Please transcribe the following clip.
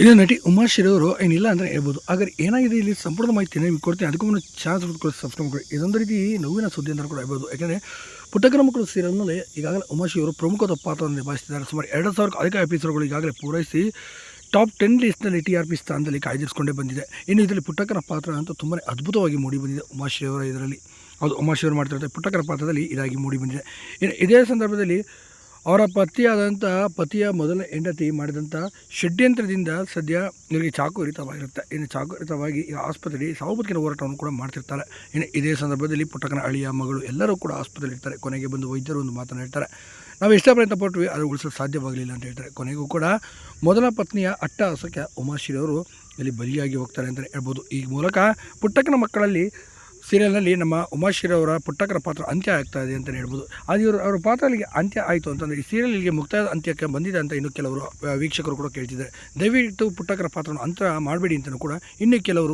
ಇದು ನಟಿ ಉಮಾಶ್ರೀ ಅವರು ಏನಿಲ್ಲ ಅಂದರೆ ಹೇಳ್ಬೋದು. ಹಾಗಾದ್ರೆ ಏನಾಗಿದೆ ಇಲ್ಲಿ ಸಂಪೂರ್ಣ ಮಾಹಿತಿಯನ್ನು ನಿಮಗೆ ಕೊಡ್ತೀನಿ. ಅದಕ್ಕೂ ಮುನ್ನ ಚಾನ್ಸ್ ಕೊಡ್ಕೊಳ್ಳಿ ಸಬ್ಸ್ಕ್ರೈಬ್ ಮಾಡಿ ಇದೊಂದು ರೀತಿ ನೋವಿನ ಸುದ್ದಿ ಅಂತ ಕೂಡ ಹೇಳ್ಬೋದು. ಯಾಕೆಂದರೆ ಪುಟ್ಟಕರ ಮಕ್ಕಳು ಸೀರಿಯಲ್ನಲ್ಲಿ ಈಗಾಗಲೇ ಉಮಾಶಿ ಅವರು ಪ್ರಮುಖವಾದ ಪಾತ್ರವನ್ನು ನಿಭಾಯಿಸಿದ್ದಾರೆ. ಸುಮಾರು ಎರಡು ಸಾವಿರಕ್ಕೂ ಅಧಿಕ ಎಪಿಸೋಡ್ಗಳು ಈಗಾಗಲೇ ಪೂರೈಸಿ ಟಾಪ್ ಟೆನ್ ಲಿಸ್ಟ್ನಲ್ಲಿ ಟಿ ಆರ್ ಪಿ ಸ್ಥಾನದಲ್ಲಿ ಕಾಯ್ದಿರಿಸಿಕೊಂಡೇ ಬಂದಿದೆ. ಇನ್ನು ಇದರಲ್ಲಿ ಪುಟ್ಟಕ್ಕನ ಪಾತ್ರ ಅಂತೂ ತುಂಬಾ ಅದ್ಭುತವಾಗಿ ಮೂಡಿ ಬಂದಿದೆ ಉಮಾಶ್ರೀ ಅವರ ಇದರಲ್ಲಿ. ಅದು ಉಮಾಶ್ರೀ ಅವರು ಮಾಡ್ತಿರ್ತಾರೆ ಪುಟ್ಟಕ್ಕನ ಪಾತ್ರದಲ್ಲಿ ಇದಾಗಿ ಮೂಡಿ ಬಂದಿದೆ. ಇದೇ ಸಂದರ್ಭದಲ್ಲಿ ಅವರ ಪತಿಯಾದಂಥ, ಪತಿಯ ಮೊದಲ ಹೆಂಡತಿ ಮಾಡಿದಂಥ ಷಡ್ಯಂತ್ರದಿಂದ ಸದ್ಯ ಇವರಿಗೆ ಚಾಕು ಇರಿತವಾಗಿರುತ್ತೆ ಇನ್ನು ಚಾಕು ಈ ಆಸ್ಪತ್ರೆ ಆಸ್ಪತ್ರೆಯಲ್ಲಿ ಸಾವು ಬದುಕಿನ ಹೋರಾಟವನ್ನು ಕೂಡ ಮಾಡ್ತಿರ್ತಾರೆ. ಇನ್ನು ಇದೇ ಸಂದರ್ಭದಲ್ಲಿ ಪುಟ್ಟಕನ ಅಳಿಯ ಮಗಳು ಎಲ್ಲರೂ ಕೂಡ ಆಸ್ಪತ್ರೆಯಲ್ಲಿ ಇರ್ತಾರೆ. ಕೊನೆಗೆ ಬಂದು ವೈದ್ಯರು ಒಂದು ಮಾತನ್ನು ಹೇಳ್ತಾರೆ. ನಾವು ಎಷ್ಟೇ ಪ್ರಯತ್ನ ಪಟ್ವಿ ಅದು ಉಳಿಸಲು ಸಾಧ್ಯವಾಗಲಿಲ್ಲ ಅಂತ ಹೇಳ್ತಾರೆ. ಕೊನೆಗೂ ಕೂಡ ಮೊದಲ ಪತ್ನಿಯ ಅಟ್ಟಹಾಸಕ್ಕೆ ಉಮಾಶ್ರೀ ಅವರು ಇಲ್ಲಿ ಬಲಿಯಾಗಿ ಹೋಗ್ತಾರೆ ಅಂತಲೇ ಹೇಳ್ಬೋದು. ಈ ಮೂಲಕ ಪುಟ್ಟಕ್ಕನ ಮಕ್ಕಳಲ್ಲಿ ಸೀರಿಯಲ್ನಲ್ಲಿ ನಮ್ಮ ಉಮಾಶ್ರೀ ಅವರ ಪುಟ್ಟಕರ ಪಾತ್ರ ಅಂತ್ಯ ಆಗ್ತಾ ಇದೆ ಅಂತಲೇ ಹೇಳ್ಬೋದು. ಅದು ಇವರು ಅವರ ಪಾತ್ರಗಳಿಗೆ ಅಂತ್ಯ ಆಯಿತು ಅಂತಂದರೆ ಈ ಸೀರಿಯಲ್ಗೆ ಮುಕ್ತಾಯದ ಅಂತ್ಯಕ್ಕೆ ಬಂದಿದೆ ಅಂತ ಇನ್ನು ಕೆಲವರು ವೀಕ್ಷಕರು ಕೂಡ ಕೇಳ್ತಿದ್ದಾರೆ. ದಯವಿಟ್ಟು ಪುಟ್ಟಕರ ಪಾತ್ರವನ್ನು ಅಂತ್ಯ ಮಾಡಬೇಡಿ ಅಂತಲೂ ಕೂಡ ಇನ್ನು ಕೆಲವರು